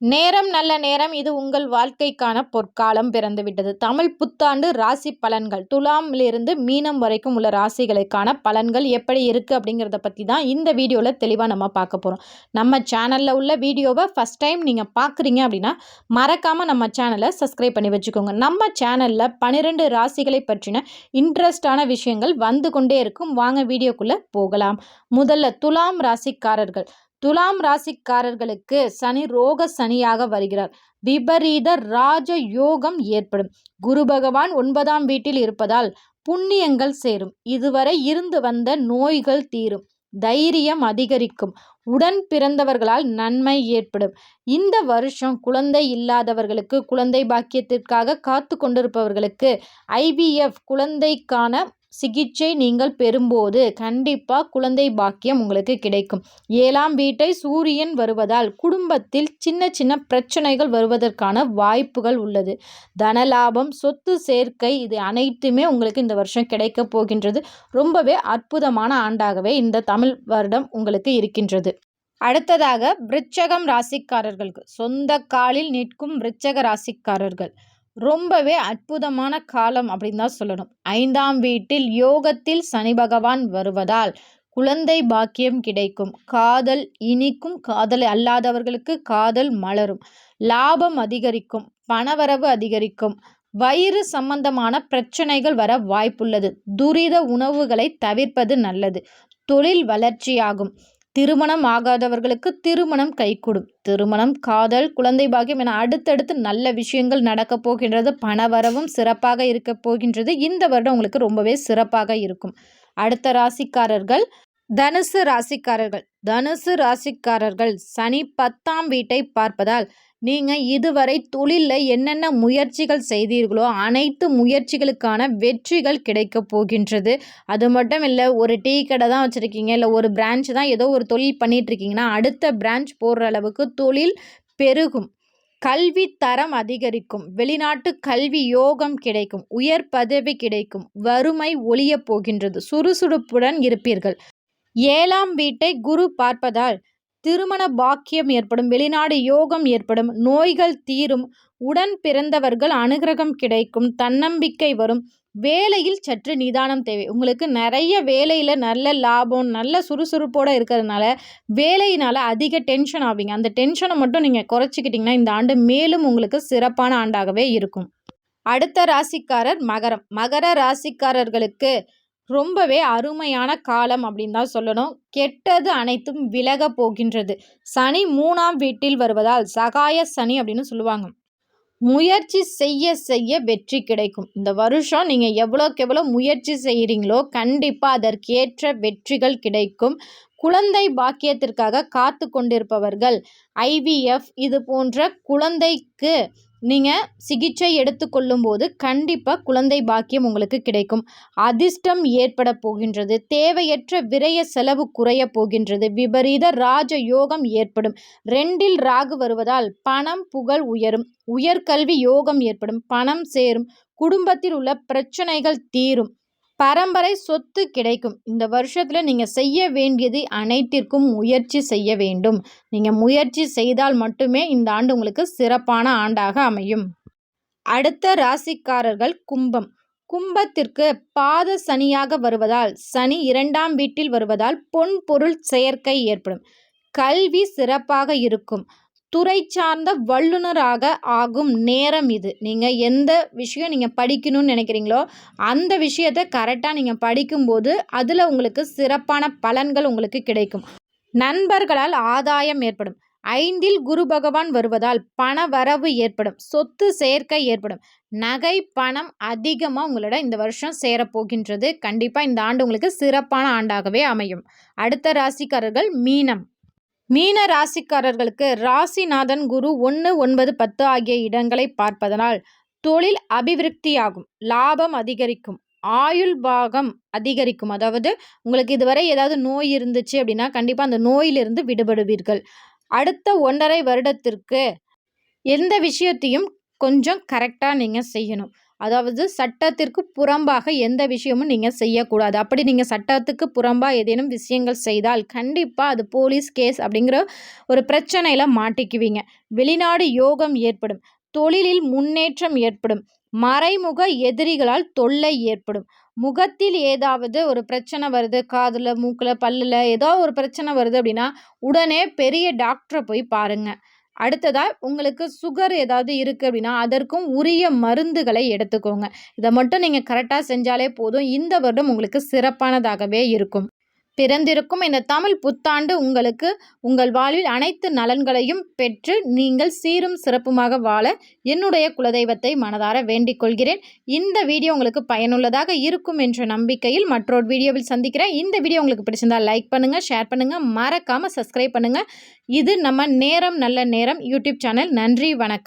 நேரம் நல்ல நேரம் இது உங்கள் வாழ்க்கைக்கான பொற்காலம் பிறந்துவிட்டது. தமிழ் புத்தாண்டு ராசி பலன்கள். துலாமிலிருந்து மீனம் வரைக்கும் உள்ள ராசிகளுக்கான பலன்கள் எப்படி இருக்குது அப்படிங்கிறத பற்றி தான் இந்த வீடியோவில் தெளிவாக நம்ம பார்க்க போகிறோம் நம்ம சேனலில் உள்ள வீடியோவை ஃபஸ்ட் டைம் நீங்கள் பார்க்குறீங்க அப்படின்னா மறக்காமல் நம்ம சேனலை சப்ஸ்கிரைப் பண்ணி வச்சுக்கோங்க. நம்ம சேனலில் பன்னிரெண்டு ராசிகளை பற்றின இன்ட்ரெஸ்டான விஷயங்கள் வந்து கொண்டே இருக்கும். வாங்க வீடியோக்குள்ளே போகலாம். முதல்ல துலாம் ராசிக்காரர்கள். துலாம் ராசிக்காரர்களுக்கு சனி ரோக சனியாக வருகிறார். விபரீத ராஜ யோகம் ஏற்படும். குரு பகவான் ஒன்பதாம் வீட்டில் இருப்பதால் புண்ணியங்கள் சேரும். இதுவரை இருந்து வந்த நோய்கள் தீரும். தைரியம் அதிகரிக்கும். உடன் பிறந்தவர்களால் நன்மை ஏற்படும். இந்த வருஷம் குழந்தை இல்லாதவர்களுக்கு குழந்தை பாக்கியத்திற்காக காத்து கொண்டிருப்பவர்களுக்கு ஐவிஎஃப் குழந்தைக்கான சிகிச்சை நீங்கள் பெறும்போது கண்டிப்பாக குழந்தை பாக்கியம் உங்களுக்கு கிடைக்கும். ஏழாம் வீட்டை சூரியன் வருவதால் குடும்பத்தில் சின்ன சின்ன பிரச்சனைகள் வருவதற்கான வாய்ப்புகள் உள்ளது. தனலாபம் சொத்து சேர்க்கை இது அனைத்துமே உங்களுக்கு இந்த வருஷம் கிடைக்க போகின்றது. ரொம்பவே அற்புதமான ஆண்டாகவே இந்த தமிழ் வருடம் உங்களுக்கு இருக்கின்றது. அடுத்ததாக விருச்சகம் ராசிக்காரர்களுக்கு சொந்த காலில் நிற்கும் விருச்சக ராசிக்காரர்கள். ரொம்பவே அற்புதமான காலம் அப்படின்னு தான் சொல்லணும். ஐந்தாம் வீட்டில் யோகத்தில் சனி பகவான் வருவதால் குழந்தை பாக்கியம் கிடைக்கும். காதல் இனிக்கும். காதல் அல்லாதவர்களுக்கு காதல் மலரும். லாபம் அதிகரிக்கும். பணவரவு அதிகரிக்கும். வயிறு சம்பந்தமான பிரச்சனைகள் வர வாய்ப்புள்ளது. துரித உணவுகளை தவிர்ப்பது நல்லது. தொழில் வளர்ச்சியாகும். திருமணம் ஆகாதவர்களுக்கு திருமணம் கைகூடும் திருமணம் காதல் குழந்தை பாக்கியம் என அடுத்தடுத்து நல்ல விஷயங்கள் நடக்கப் போகின்றது. பணவரவும் சிறப்பாக இருக்க போகின்றது. இந்த வருடம் உங்களுக்கு ரொம்பவே சிறப்பாக இருக்கும். அடுத்த ராசிக்காரர்கள் தனுசு ராசிக்காரர்கள். தனுசு ராசிக்காரர்கள் சனி பத்தாம் வீட்டை பார்ப்பதால் நீங்கள் இதுவரை தொழிலில் என்னென்ன முயற்சிகள் செய்தீர்களோ அனைத்து முயற்சிகளுக்கான வெற்றிகள் கிடைக்க போகின்றது. அது மட்டும் இல்லை ஒரு டீ கடை தான் வச்சுருக்கீங்க இல்லை ஒரு பிரான்ச் தான் ஏதோ ஒரு தொழில் பண்ணிகிட்ருக்கீங்கன்னா அடுத்த பிரான்ச் போடுற அளவுக்கு தொழில் பெருகும். கல்வி தரம் அதிகரிக்கும். வெளிநாட்டு கல்வி யோகம் கிடைக்கும். உயர் பதவி கிடைக்கும். வறுமை ஒழிய போகின்றது. சுறுசுறுப்புடன் இருப்பீர்கள். ஏழாம் வீட்டை குரு பார்ப்பதால் திருமண பாக்கியம் ஏற்படும் வெளிநாடு யோகம் ஏற்படும் நோய்கள் தீரும் உடன் பிறந்தவர்கள் அனுகிரகம் கிடைக்கும் தன்னம்பிக்கை வரும் வேலையில் சற்று நிதானம் தேவை. உங்களுக்கு நிறைய வேலையில் நல்ல லாபம் நல்ல சுறுசுறுப்போடு இருக்கிறதுனால வேலையினால் அதிக டென்ஷன் ஆவீங்க. அந்த டென்ஷனை மட்டும் நீங்கள் குறைச்சிக்கிட்டிங்கன்னா இந்த ஆண்டு மேலும் உங்களுக்கு சிறப்பான ஆண்டாகவே இருக்கும். அடுத்த ராசிக்காரர் மகரம். மகர ராசிக்காரர்களுக்கு ரொம்பவே அருமையான காலம் அப்படின்னு தான் சொல்லணும். கெட்டது அனைத்தும் விலக போகின்றது. சனி மூணாம் வீட்டில் வருவதால் சகாய சனி அப்படின்னு சொல்லுவாங்க. முயற்சி செய்ய செய்ய வெற்றி கிடைக்கும். இந்த வருஷம் நீங்கள் எவ்வளோக்கு எவ்வளோ முயற்சி செய்கிறீங்களோ கண்டிப்பாக அதற்கேற்ற வெற்றிகள் கிடைக்கும். குழந்தை பாக்கியத்திற்காக காத்து கொண்டிருப்பவர்கள் ஐவிஎஃப் இது போன்ற குழந்தைக்கு நீங்கள் சிகிச்சை எடுத்துக்கொள்ளும் போது கண்டிப்பாக குழந்தை பாக்கியம் உங்களுக்கு கிடைக்கும். அதிர்ஷ்டம் ஏற்பட போகின்றது. தேவையற்ற விரய செலவு குறைய போகின்றது. விபரீத ராஜ யோகம் ஏற்படும். ரெண்டில் ராகு வருவதால் பணம் புகழ் உயரும். உயர்கல்வி யோகம் ஏற்படும். பணம் சேரும். குடும்பத்தில் உள்ள பிரச்சனைகள் தீரும். பரம்பரை சொத்து கிடைக்கும். இந்த வருஷத்தில் நீங்கள் செய்ய வேண்டியது அனைத்திற்கும் முயற்சி செய்ய வேண்டும். நீங்கள் முயற்சி செய்தால் மட்டுமே இந்த ஆண்டு உங்களுக்கு சிறப்பான ஆண்டாக அமையும். அடுத்த ராசிக்காரர்கள் கும்பம். கும்பத்திற்கு பாத சனியாக வருவதால் சனி இரண்டாம் வீட்டில் வருவதால் பொன் பொருள் செயற்கை ஏற்படும். கல்வி சிறப்பாக இருக்கும். துறை சார்ந்த வல்லுநராக ஆகும் நேரம் இது. நீங்கள் எந்த விஷயம் நீங்கள் படிக்கணும்னு நினைக்கிறீங்களோ அந்த விஷயத்தை கரெக்டாக நீங்கள் படிக்கும்போது அதில் உங்களுக்கு சிறப்பான பலன்கள் உங்களுக்கு கிடைக்கும். நண்பர்களால் ஆதாயம் ஏற்படும். ஐந்தில் குரு பகவான் வருவதால் பண வரவு ஏற்படும். சொத்து சேர்க்கை ஏற்படும். நகை பணம் அதிகமாக உங்களோட இந்த வருஷம் சேரப்போகின்றது. கண்டிப்பாக இந்த ஆண்டு உங்களுக்கு சிறப்பான ஆண்டாகவே அமையும். அடுத்த ராசிக்காரர்கள் மீனம். மீன ராசிக்காரர்களுக்கு ராசிநாதன் குரு ஒன்று ஒன்பது பத்து ஆகிய இடங்களை பார்ப்பதனால் தொழில் அபிவிருத்தியாகும் லாபம் அதிகரிக்கும் ஆயுள் பாகம் அதிகரிக்கும். அதாவது உங்களுக்கு இதுவரை ஏதாவது நோய் இருந்துச்சு அப்படின்னா கண்டிப்பாக அந்த நோயிலிருந்து விடுபடுவீர்கள். அடுத்த ஒன்றரை வருடத்திற்கு எந்த விஷயத்தையும் கொஞ்சம் கரெக்டாக நீங்கள் செய்யணும். அதாவது சட்டத்திற்கு புறம்பாக எந்த விஷயமும் நீங்கள் செய்யக்கூடாது. அப்படி நீங்கள் சட்டத்துக்கு புறம்பாக ஏதேனும் விஷயங்கள் செய்தால் கண்டிப்பாக அது போலீஸ் கேஸ் அப்படிங்கிற ஒரு பிரச்சனையில் மாட்டிக்குவீங்க. வெளிநாடு யோகம் ஏற்படும். தொழிலில் முன்னேற்றம் ஏற்படும். மறைமுக எதிரிகளால் தொல்லை ஏற்படும். முகத்தில் ஏதாவது ஒரு பிரச்சனை வருது காதில் மூக்கில் பல்லில் ஏதோ ஒரு பிரச்சனை வருது அப்படின்னா உடனே பெரிய டாக்டரை போய் பாருங்கள் அடுத்ததாக உங்களுக்கு சுகர் ஏதாவது இருக்குது அப்படின்னா அதற்கும் உரிய மருந்துகளை எடுத்துக்கோங்க. இதை மட்டும் நீங்கள் கரெக்டாக செஞ்சாலே போதும். இந்த வருடம் உங்களுக்கு சிறப்பானதாகவே இருக்கும். பிறந்திருக்கும் இந்த தமிழ் புத்தாண்டு உங்களுக்கு உங்கள் வாழ்வில் அனைத்து நலன்களையும் பெற்று நீங்கள் சீரும் சிறப்புமாக வாழ என்னுடைய குலதெய்வத்தை மனதார வேண்டிக் கொள்கிறேன். இந்த வீடியோ உங்களுக்கு பயனுள்ளதாக இருக்கும் என்ற நம்பிக்கையில் மற்றொரு வீடியோவில் சந்திக்கிறேன். இந்த வீடியோ உங்களுக்கு பிடிச்சிருந்தால் லைக் பண்ணுங்கள் ஷேர் பண்ணுங்கள் மறக்காமல் சப்ஸ்கிரைப் பண்ணுங்கள் இது நம்ம நேரம் நல்ல நேரம் யூடியூப் சேனல். நன்றி வணக்கம்.